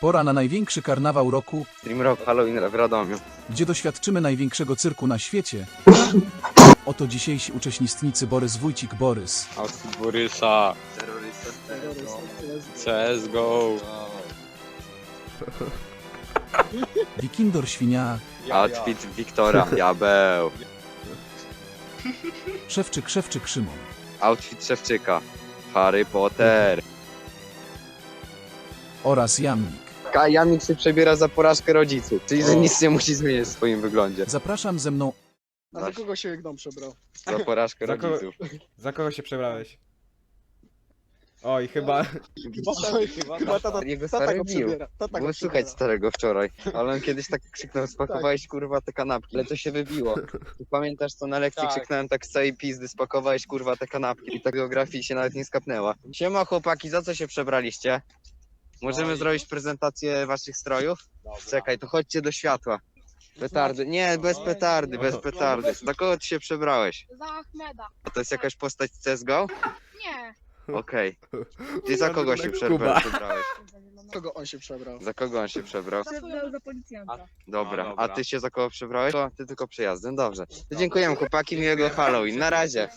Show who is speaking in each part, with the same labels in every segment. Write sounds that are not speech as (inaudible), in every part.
Speaker 1: Pora na największy karnawał roku,
Speaker 2: Stream Rock Halloween w Radomiu.
Speaker 1: gdzie doświadczymy największego cyrku na świecie. Oto dzisiejsi uczestnicy Borys Wójcik Borys,
Speaker 3: Outfit Borysa, CSGO,
Speaker 1: Wikindor Świnia,
Speaker 2: Outfit Wiktora, diabeł.
Speaker 1: Szewczyk Szewczyk Szymon.
Speaker 2: Outfit Szewczyka, Harry Potter.
Speaker 1: oraz Jamnik.
Speaker 2: Jamik się przebiera za porażkę rodziców, czyli że
Speaker 3: O.
Speaker 2: nic nie musi zmienić w swoim wyglądzie.
Speaker 1: Zapraszam ze mną
Speaker 4: A za kogo się gnom przebrał?
Speaker 2: Za porażkę
Speaker 5: Za kogo-
Speaker 2: rodziców.
Speaker 5: Za kogo się przebrałeś? Oj, chyba. (laughs)
Speaker 4: Chyba, chyba tata,
Speaker 2: Jego
Speaker 4: tata
Speaker 2: stary
Speaker 4: go
Speaker 2: bił.
Speaker 4: przebiera. Tata
Speaker 2: Było
Speaker 4: go przebiera.
Speaker 2: starego wczoraj, ale on kiedyś tak krzyknął, spakowałeś kurwa te kanapki, ale to się wybiło. (laughs) Ty pamiętasz co na lekcji
Speaker 3: Tak.
Speaker 2: krzyknąłem tak z całej pizdy, spakowałeś kurwa te kanapki i ta geografii się nawet nie skapnęła. Siema chłopaki, za co się przebraliście? Możemy
Speaker 3: No
Speaker 2: zrobić prezentację waszych strojów? Czekaj, to chodźcie do światła. Petardy, nie, bez petardy, bez petardy. Za kogo ty się przebrałeś?
Speaker 6: Za Ahmeda.
Speaker 2: A to jest jakaś postać z CSGO?
Speaker 6: Nie.
Speaker 2: Okej. Ty za kogo się
Speaker 5: Kuba.
Speaker 2: przebrałeś?
Speaker 4: Za kogo on się przebrał?
Speaker 2: Za kogo on się przebrał?
Speaker 6: Za twojego za policjanta.
Speaker 2: Dobra,
Speaker 3: No,
Speaker 2: a
Speaker 3: dobra.
Speaker 2: ty się za kogo przebrałeś? To ty tylko przejazdem, dobrze. To dziękujemy chłopaki, miłego Halloween, na razie.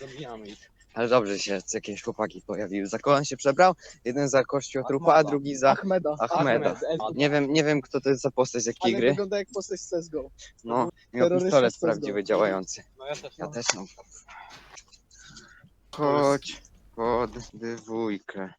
Speaker 3: zabijamy ich.
Speaker 2: Ale dobrze się jakieś chłopaki pojawiły. Za kogo on się przebrał? Jeden za kościotrupa, a drugi za
Speaker 4: Ahmeda.
Speaker 2: Ahmeda. Nie wiem, nie wiem kto to jest za postać jakiej
Speaker 4: Ale
Speaker 2: gry.
Speaker 4: wygląda jak postać z CSGO.
Speaker 2: No, miał
Speaker 4: terrorysta
Speaker 2: pistolet
Speaker 4: z
Speaker 2: prawdziwy działający.
Speaker 3: No ja też
Speaker 2: Ja
Speaker 3: mam.
Speaker 2: też mam. Chodź pod dwójkę.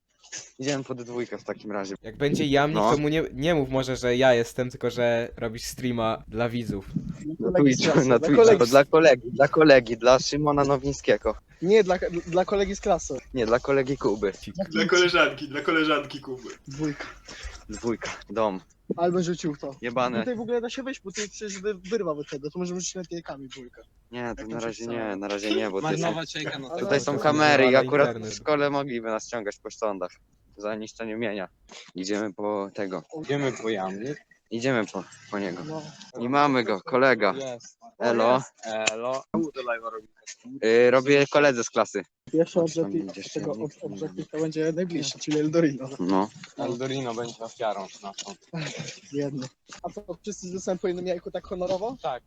Speaker 2: Idziemy pod dwójkę w takim razie.
Speaker 5: Jak będzie jamnik,
Speaker 2: No.
Speaker 5: to mu nie, nie mów może, że ja jestem, tylko że robisz streama dla widzów.
Speaker 2: Na
Speaker 4: Kolegi z
Speaker 2: Twitchu, na
Speaker 4: dla
Speaker 2: Twitchu,
Speaker 4: kolegi
Speaker 2: dla kolegi, dla kolegi, dla Szymona Nowińskiego.
Speaker 4: Nie, dla, dla kolegi z klasy.
Speaker 2: Nie, dla kolegi Kuby.
Speaker 7: Dla koleżanki, dla koleżanki Kuby.
Speaker 4: Dwójka.
Speaker 2: Dwójka, dom,
Speaker 4: Albo rzucił to.
Speaker 2: jebane.
Speaker 4: Tutaj w ogóle da się wejść, bo tutaj przecież wy, wyrwał od tego. To możemy rzucić lepiejkami dwójka.
Speaker 2: Nie, to
Speaker 4: Jak
Speaker 2: na razie nie, na razie nie, bo tutaj są,
Speaker 3: na
Speaker 2: tutaj są kamery i
Speaker 5: na
Speaker 2: akurat
Speaker 5: internet.
Speaker 2: w szkole mogliby nas ściągać po sądach za niszczenie mienia. Idziemy po tego,
Speaker 3: Idziemy po jamnik.
Speaker 2: Idziemy po, po niego.
Speaker 4: No.
Speaker 2: I mamy go, kolega.
Speaker 3: Jest.
Speaker 2: Elo,
Speaker 3: Elo.
Speaker 2: y, robię koledze z klasy.
Speaker 4: Pierwszy obiektyw tego ob-
Speaker 2: nikt.
Speaker 4: obiektywa będzie najbliższy, czyli Eldorino.
Speaker 2: No,
Speaker 3: Eldorino będzie ofiarą naszą.
Speaker 4: Jedny. A co, wszyscy zostałem po jednym jajku tak honorowo?
Speaker 3: Tak.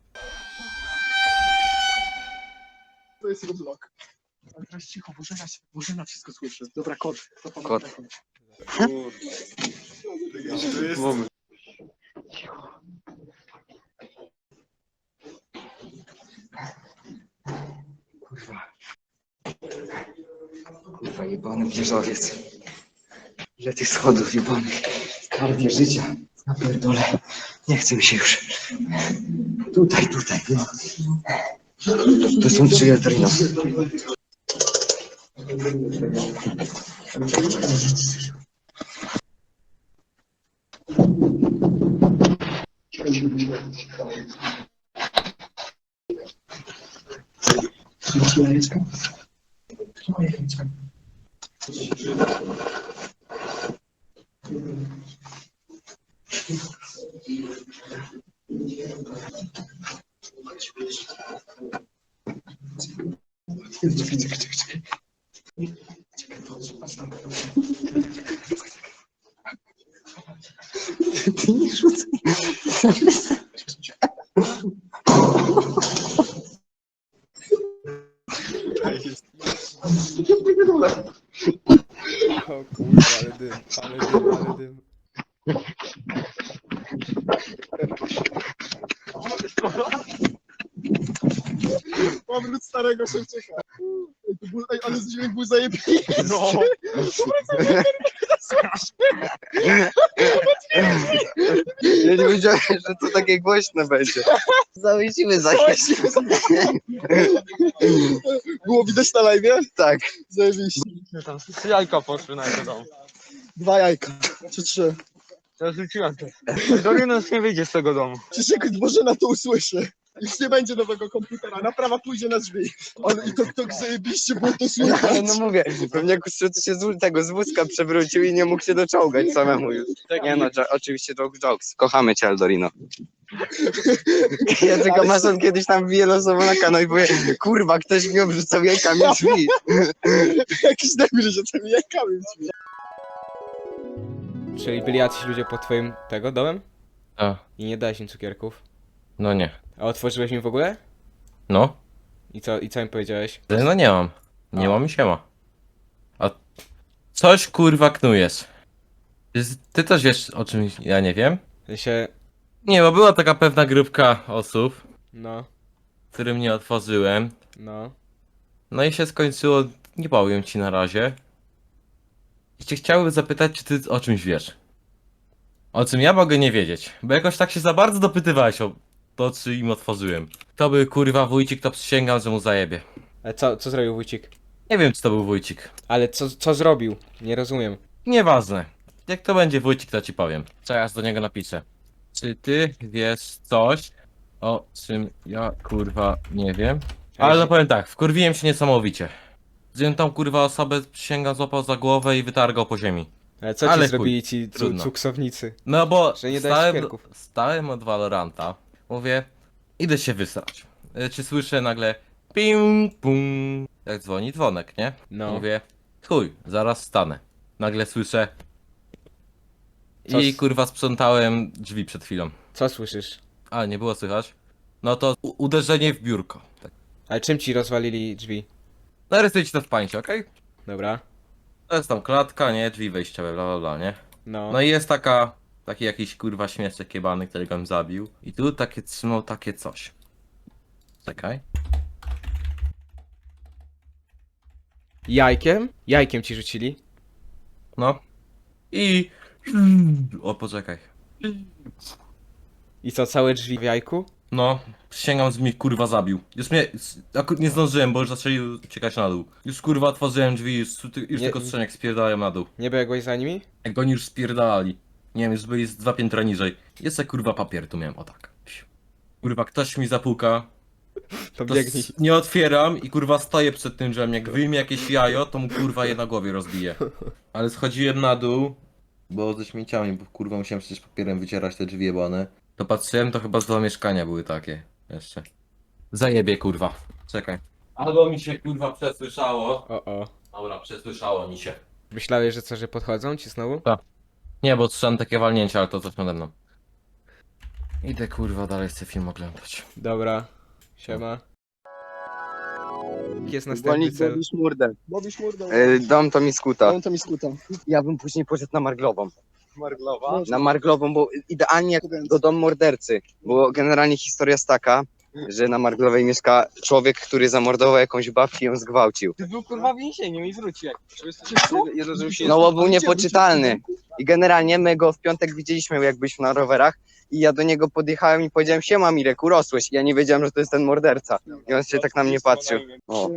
Speaker 4: To jest jego blok. Ale teraz cicho, Bożena, Bożena wszystko słyszy. Dobra, kot.
Speaker 2: Kot.
Speaker 7: To jest...
Speaker 2: Mów. Kurwa. Kurwa, jebany wieżowiec. Ile tych schodów jebanych. Skarbie życia. Napierdolę. Nie chce mi się już. Tutaj, tutaj, no. To są trzy jajeczka? Moje jajeczka. Czekaj, czekaj, czekaj, czekaj. Czekaj, patrz, patrz tam. Ty nie rzucaj.
Speaker 5: O kurwa, ale dym, ale dym, ale dym. (laughs)
Speaker 4: Powrót starego Szewczyka. Ej, Ale dźwięk był zajebisty.
Speaker 3: No.
Speaker 2: Ja nie wiedziałem, że to takie głośne będzie. Zawiesimy za
Speaker 4: Było widać na live?
Speaker 2: Tak.
Speaker 4: Zajebiście.
Speaker 3: Tam trzy jajka poszły na jego dom.
Speaker 4: Dwa jajka. Czy trzy.
Speaker 3: Ja rzuciłem to. Eldorino już nie wyjdzie z tego domu.
Speaker 4: Przecież jak Bożena to usłyszy. Już nie będzie nowego komputera. Naprawa pójdzie na drzwi. Ale i to kto zajebiście było to
Speaker 2: Ale
Speaker 4: słychać.
Speaker 2: no mówię, pewnie już się z tego z wózka przewrócił i nie mógł się doczołgać samemu już. Nie no, oczywiście joke jokes. Kochamy cię, Aldorino. Ja tylko Mason kiedyś tam wbije losowo na kanał i powie, kurwa, ktoś mi obrzucał jajkami drzwi.
Speaker 4: Jakiś debil, że tymi jajkami drzwi.
Speaker 5: Czyli byli jacyś ludzie pod twoim tego domem?
Speaker 8: A,
Speaker 5: I nie dałeś im cukierków?
Speaker 8: no nie.
Speaker 5: A otworzyłeś mi w ogóle?
Speaker 8: No,
Speaker 5: I co, i co im powiedziałeś?
Speaker 8: no nie mam. Nie
Speaker 5: A.
Speaker 8: mam i siema. A coś kurwa knujesz. Ty, ty też wiesz o czym ja nie wiem?
Speaker 5: W sensie,
Speaker 8: Nie, bo była taka pewna grupka osób,
Speaker 5: no,
Speaker 8: którym nie otworzyłem.
Speaker 5: no.
Speaker 8: No i się skończyło, nie powiem ci na razie. I cię chciałbym zapytać, czy ty o czymś wiesz? O czym ja mogę nie wiedzieć, bo jakoś tak się za bardzo dopytywałeś o to, czy im otworzyłem. To był kurwa wójcik, to przysięgam, że mu zajebie.
Speaker 5: Ale co, co zrobił wójcik?
Speaker 8: Nie wiem, czy to był wójcik.
Speaker 5: Ale co, co zrobił? Nie rozumiem.
Speaker 8: Nieważne. Jak to będzie wójcik, to ci powiem. Teraz do niego napiszę. Czy ty wiesz coś, o czym ja kurwa nie wiem? Ale no powiem tak, wkurwiłem się niesamowicie. Zdjąłem tam kurwa osobę, przysięgam, złapał za głowę i wytargał po ziemi.
Speaker 5: Ale co
Speaker 8: Ale
Speaker 5: ci zrobili ci cu-
Speaker 8: trudno.
Speaker 5: cuksownicy?
Speaker 8: No bo
Speaker 5: Że nie
Speaker 8: stałem,
Speaker 5: cukierków.
Speaker 8: stałem od Valoranta, mówię, idę się wysrać. Y, Czy słyszę nagle ping pum, jak dzwoni dzwonek, nie?
Speaker 5: No.
Speaker 8: Mówię, chuj, zaraz stanę. Nagle słyszę
Speaker 5: Co
Speaker 8: i
Speaker 5: s-
Speaker 8: kurwa sprzątałem drzwi przed chwilą.
Speaker 5: Co słyszysz?
Speaker 8: A, nie było słychać? No to u- uderzenie w biurko. Tak.
Speaker 5: Ale czym ci rozwalili drzwi?
Speaker 8: Narysuję ci to w pamięci, okej?
Speaker 5: Dobra.
Speaker 8: To jest tam klatka, nie? Drzwi wejściowe, bla bla bla, nie?
Speaker 5: No.
Speaker 8: No i jest taka, taki jakiś kurwa śmieszek jebany, który go zabił. I tu takie trzymał takie coś. Czekaj.
Speaker 5: Jajkiem? Jajkiem ci rzucili?
Speaker 8: No. I... O, poczekaj.
Speaker 5: I co, całe drzwi w jajku?
Speaker 8: No, przysięgam, że mnie kurwa zabił. Już mnie, akurat nie zdążyłem, bo już zaczęli uciekać na dół. Już kurwa otworzyłem drzwi, już, już
Speaker 5: Nie-
Speaker 8: tylko strzeniek spierdalają na dół.
Speaker 5: Nie biegłeś za nimi?
Speaker 8: Jak oni już spierdalali. Nie wiem, już byli z dwa piętra niżej. Jeszcze kurwa papier tu miałem, o tak. Kurwa, ktoś mi zapuka,
Speaker 5: To
Speaker 8: to
Speaker 5: biegnij.
Speaker 8: s- nie otwieram i kurwa stoję przed tym drzewem. Jak wyjmie jakieś jajo, to mu kurwa je na głowie rozbije. Ale schodziłem na dół, bo ze śmieciami, bo kurwa musiałem przecież papierem wycierać te drzwi jebane. To patrzyłem, to chyba z dwa mieszkania były takie. Jeszcze. Zajebie kurwa. Czekaj. Albo mi się kurwa przesłyszało.
Speaker 5: O, o.
Speaker 8: Dobra, przesłyszało mi się.
Speaker 5: Myślałeś, że co, że podchodzą ci znowu?
Speaker 8: Nie, bo słyszałem takie walnięcie, ale to coś nade mną. Idę kurwa dalej chcę film oglądać.
Speaker 5: Dobra. Siema. Jaki jest następny
Speaker 2: Dzwonić
Speaker 5: cel?
Speaker 2: Bobby
Speaker 4: Szmurda.
Speaker 2: E, Dom to mi skuta.
Speaker 4: On to mi skuta.
Speaker 2: Ja bym później poszedł na Marglową.
Speaker 4: Marglowa.
Speaker 2: Na Marglową, bo idealnie jak do dom mordercy. Bo generalnie historia jest taka, że na Marglowej mieszka człowiek, który zamordował jakąś babkę i ją zgwałcił.
Speaker 3: Ty był kurwa więzieniem i wrócił.
Speaker 2: No bo był niepoczytalny. I generalnie my go w piątek widzieliśmy, jak byliśmy na rowerach. I ja do niego podjechałem i powiedziałem, siema Mirek, urosłeś. I ja nie wiedziałem, że to jest ten morderca. I on się tak na mnie patrzył. O.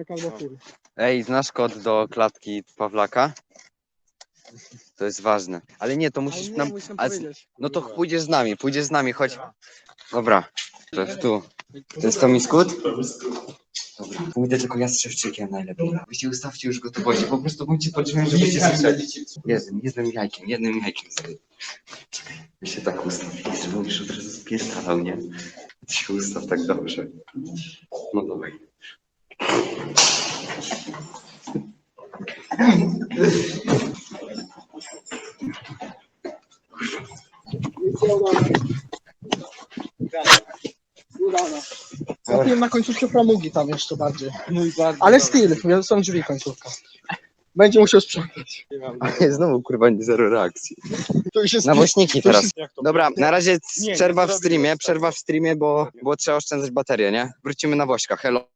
Speaker 2: Ej, znasz kod do klatki Pawlaka? To jest ważne. Ale nie, to musisz nam... No to pójdziesz z nami, pójdziesz z nami, chodź. Dobra, tu. To jest to mi skut? Dobra, pójdę tylko ja z szewczykiem najlepiej. Wy się ustawcie już gotowości, po prostu bądźcie pod drzwiami, żebyście słyszeli. Jednym, jednym jajkiem, jednym jajkiem sobie. Czekaj, wy się tak ustawili, żeby on już od razu spierdalał, nie? Ty się ustaw tak dobrze. No dawaj.
Speaker 4: Udana. Zapiłem na końcówkę framugi tam jeszcze bardziej.
Speaker 3: No i bardzo
Speaker 4: Ale styl, są drzwi końcówka. Będzie musiał sprzątać.
Speaker 2: Ale znowu kurwa zero reakcji.
Speaker 4: To już jest...
Speaker 2: Nawoźniki
Speaker 4: to już
Speaker 2: teraz.
Speaker 4: jest-
Speaker 2: Dobra, na razie
Speaker 3: Nie,
Speaker 2: przerwa
Speaker 3: nie
Speaker 2: w
Speaker 3: zrobię
Speaker 2: streamie,
Speaker 3: tego.
Speaker 2: przerwa w streamie, bo, bo trzeba oszczędzać baterię, nie? Wrócimy na Wośka, hello.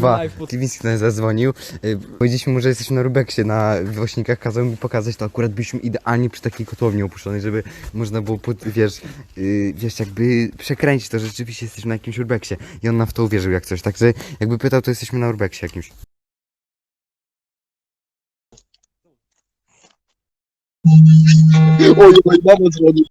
Speaker 9: Kurwa, Kliwiński nas zadzwonił. y, Powiedzieliśmy mu, że jesteśmy na Rubeksie, na Wośnikach. Kazał mi pokazać, to akurat byliśmy idealnie przy takiej kotłowni opuszczonej, żeby można było, pod, wiesz, y, wiesz, jakby przekręcić to, że rzeczywiście jesteśmy na jakimś Urbeksie. I on nam w to uwierzył jak coś. Także jakby pytał, to jesteśmy na Urbeksie jakimś.
Speaker 4: Oj, oj, mama dzwoni.